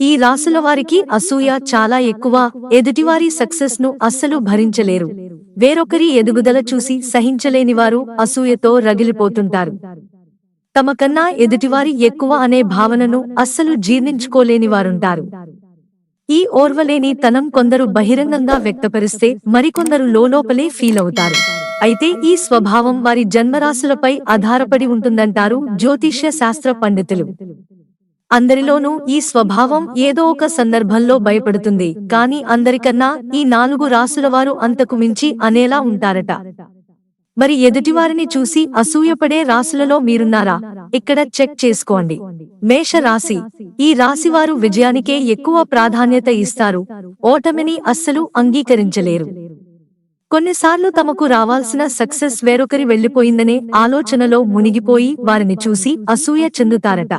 ఈ రాసుల వారికి అసూయ చాలా ఎక్కువ ఎదుటివారి సక్సెస్ను అస్సలు భరించలేరు. వేరొకరి ఎదుగుదల చూసి సహించలేని వారు అసూయతో రగిలిపోతుంటారు. తమ కన్నా ఎదుటివారి ఎక్కువ అనే భావనను అస్సలు జీర్ణించుకోలేని వారుంటారు. ఈ ఓర్వలేని తనం కొందరు బహిరంగంగా వ్యక్తపరిస్తే మరికొందరు లోలోపలే ఫీల్ అవుతారు అయితే ఈ స్వభావం వారి జన్మరాశులపై ఆధారపడి ఉంటుందంటారు జ్యోతిష్య శాస్త్ర పండితులు. అందరిలోనూ ఈ స్వభావం ఏదో ఒక సందర్భంలో భయపడుతుంది. కాని అందరికన్నా ఈ నాలుగు రాసుల వారు అంతకు మించి అనేలా ఉంటారట. మరి ఎదుటివారిని చూసి అసూయపడే రాసులలో మీరున్నారా? ఇక్కడ చెక్ చేసుకోండి. మేష రాశి. ఈ రాశివారు విజయానికే ఎక్కువ ప్రాధాన్యత ఇస్తారు. ఓటమిని అస్సలు అంగీకరించలేరు. కొన్నిసార్లు తమకు రావాల్సిన సక్సెస్ వేరొకరి వెళ్ళిపోయిందనే ఆలోచనలో మునిగిపోయి వారిని చూసి అసూయ చెందుతారట.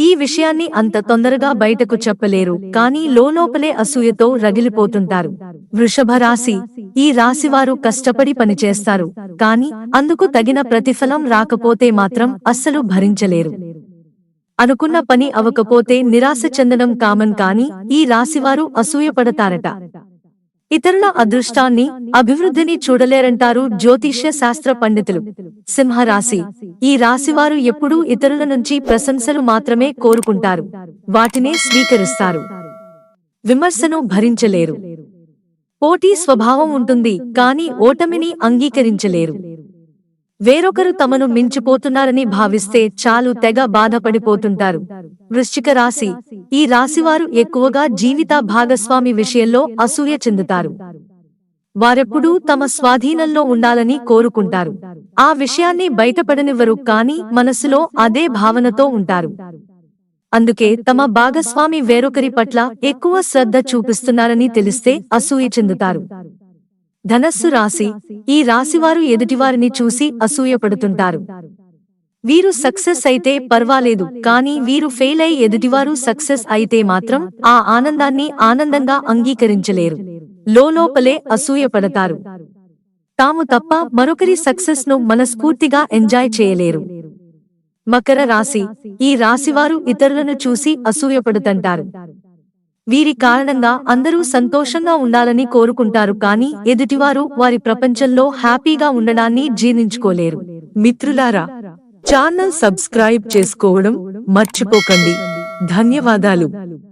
ఈ విషయాన్ని అంత తొందరగా బయటకు చెప్పలేరు. కానీ లోలోపలే అసూయతో రగిలిపోతుంటారు. వృషభ రాశి ఈ రాశివారు కష్టపడి పనిచేస్తారు. కానీ అందుకు తగిన ప్రతిఫలం రాకపోతే మాత్రం అస్సలు భరించలేరు. అనుకున్న పని అవకపోతే నిరాశ చెందడం కామన్ కాని ఈ రాశివారు అసూయపడతారట. ఇతరుల అదృష్టాన్ని అభివృద్ధిని చూడలేరంటారు జ్యోతిష్య శాస్త్ర పండితులు. సింహరాశి. ఈ రాశివారు ఎప్పుడూ ఇతరుల నుంచి ప్రశంసలు మాత్రమే కోరుకుంటారు. వాటినే స్వీకరిస్తారు. విమర్శను భరించలేరు. పోటీ స్వభావం ఉంటుంది కానీ ఓటమిని అంగీకరించలేరు. వేరొకరు తమను మించిపోతున్నారని భావిస్తే చాలు తెగ బాధపడిపోతుంటారు. వృశ్చిక రాశి. ఈ రాశివారు ఎక్కువగా జీవిత భాగస్వామి విషయంలో అసూయ చెందుతారు. వారెప్పుడూ తమ స్వాధీనంలో ఉండాలని కోరుకుంటారు. ఆ విషయాన్ని బయటపడనివ్వరు కాని మనసులో అదే భావనతో ఉంటారు. అందుకే తమ భాగస్వామి వేరొకరి పట్ల ఎక్కువ శ్రద్ధ చూపిస్తున్నారని తెలిస్తే అసూయ చెందుతారు. ధనస్సు రాశి ఈ రాశివారు ఎదుటివారిని చూసి అసూయపడుతుంటారు. వీరు సక్సెస్ అయితే పర్వాలేదు కానీ వీరు ఫెయిల్ అయి ఎదుటివారు సక్సెస్ అయితే మాత్రం ఆ ఆనందాన్ని ఆనందంగా అంగీకరించలేరు. లోలోపలే అసూయపడతారు. తాము తప్ప మరొకరి సక్సెస్ను మనస్ఫూర్తిగా ఎంజాయ్ చేయలేరు. మకర రాశి ఈ రాశివారు ఇతరులను చూసి అసూయపడుతుంటారు. వీరి కారణంగా అందరూ సంతోషంగా ఉండాలని కోరుకుంటారు కానీ ఎదుటివారు వారి ప్రపంచంలో హ్యాపీగా ఉండడాన్ని జీర్ణించుకోలేరు. మిత్రులారా ఛానల్ సబ్స్క్రైబ్ చేసుకోవడం మర్చిపోకండి. ధన్యవాదాలు.